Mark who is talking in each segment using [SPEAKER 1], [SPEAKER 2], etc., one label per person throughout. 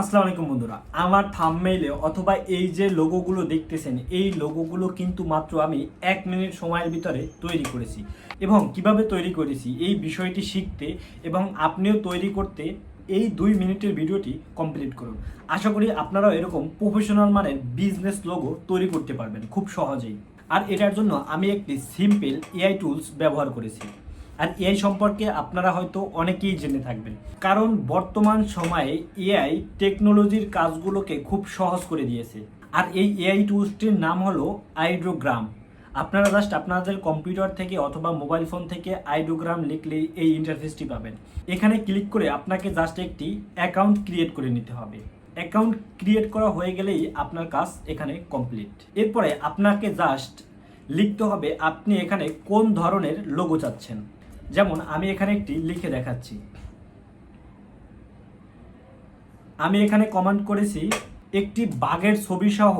[SPEAKER 1] আসসালামু আলাইকুম বন্ধুরা। আমার থামমেইলে অথবা এই যে লোগোগুলো দেখতেছেন, এই লোগোগুলো কিন্তু মাত্র আমি এক মিনিট সময়ের ভিতরে তৈরি করেছি এবং কীভাবে তৈরি করেছি এই বিষয়টি শিখতে এবং আপনিও তৈরি করতে এই দুই মিনিটের ভিডিওটি কমপ্লিট করুন। আশা করি আপনারাও এরকম প্রফেশনাল মানের বিজনেস লোগো তৈরি করতে পারবেন খুব সহজেই। আর এটার জন্য আমি একটি সিম্পল এআই টুলস ব্যবহার করেছি। আর এআই সম্পর্কে আপনারা হয়তো অনেকেই জেনে থাকবেন। কারণ বর্তমান সময়ে এআই টেকনোলজির কাজগুলোকে খুব সহজ করে দিয়েছে। আর এই এআই টুলসটির নাম হলো আইড্রোগ্রাম আপনারা জাস্ট আপনাদের কম্পিউটার থেকে অথবা মোবাইল ফোন থেকে আইডোগ্রাম লিখলেই এই ইন্টারফেসটি পাবেন। এখানে ক্লিক করে আপনাকে জাস্ট একটি অ্যাকাউন্ট ক্রিয়েট করে নিতে হবে। অ্যাকাউন্ট ক্রিয়েট করা হয়ে গেলেই আপনার কাজ এখানে কমপ্লিট এরপরে আপনাকে জাস্ট লিখতে হবে আপনি এখানে কোন ধরনের লোগো চাচ্ছেন। যেমন, আমি এখানে একটি লিখে দেখাচ্ছি। আমি এখানে কমেন্ট করেছি, একটি বাঘের ছবি সহ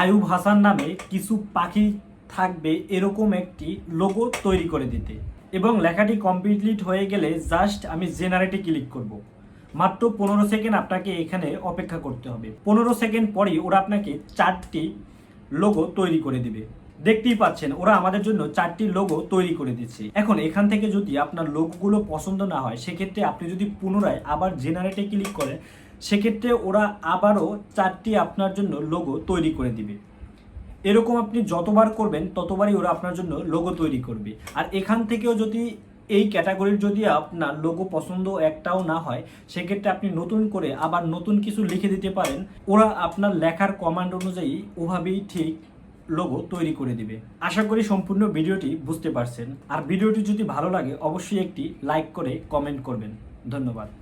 [SPEAKER 1] আয়ুব হাসান নামে কিছু পাখি থাকবে এরকম একটি লোগো তৈরি করে দিতে। এবং লেখাটি কমপ্লিট হয়ে গেলে জাস্ট আমি জেনারেটে ক্লিক করব। মাত্র পনেরো সেকেন্ড আপনাকে এখানে অপেক্ষা করতে হবে। পনেরো সেকেন্ড পরেই ওরা আপনাকে চারটি লোগো তৈরি করে দিবে। দেখতেই পাচ্ছেন, ওরা আমাদের জন্য চারটি লোগো তৈরি করে দিচ্ছে। এখন এখান থেকে যদি আপনার লোগোগুলো পছন্দ না হয়, সেক্ষেত্রে আপনি যদি পুনরায় আবার জেনারেটে ক্লিক করেন, সেক্ষেত্রে ওরা আবারও চারটি আপনার জন্য লোগো তৈরি করে দিবে। এরকম আপনি যতবার করবেন, ততবারই ওরা আপনার জন্য লোগো তৈরি করবে। আর এখান থেকেও যদি এই ক্যাটাগরির যদি আপনার লোগো পছন্দ একটাও না হয়, সেক্ষেত্রে আপনি নতুন করে আবার নতুন কিছু লিখে দিতে পারেন। ওরা আপনার লেখার কমান্ড অনুযায়ী ওভাবেই ঠিক লোগো তৈরি করে দিবে। আশা করি সম্পূর্ণ ভিডিওটি বুঝতে পারছেন। আর ভিডিওটি যদি ভালো লাগে, অবশ্যই একটি লাইক করে কমেন্ট করবেন। ধন্যবাদ।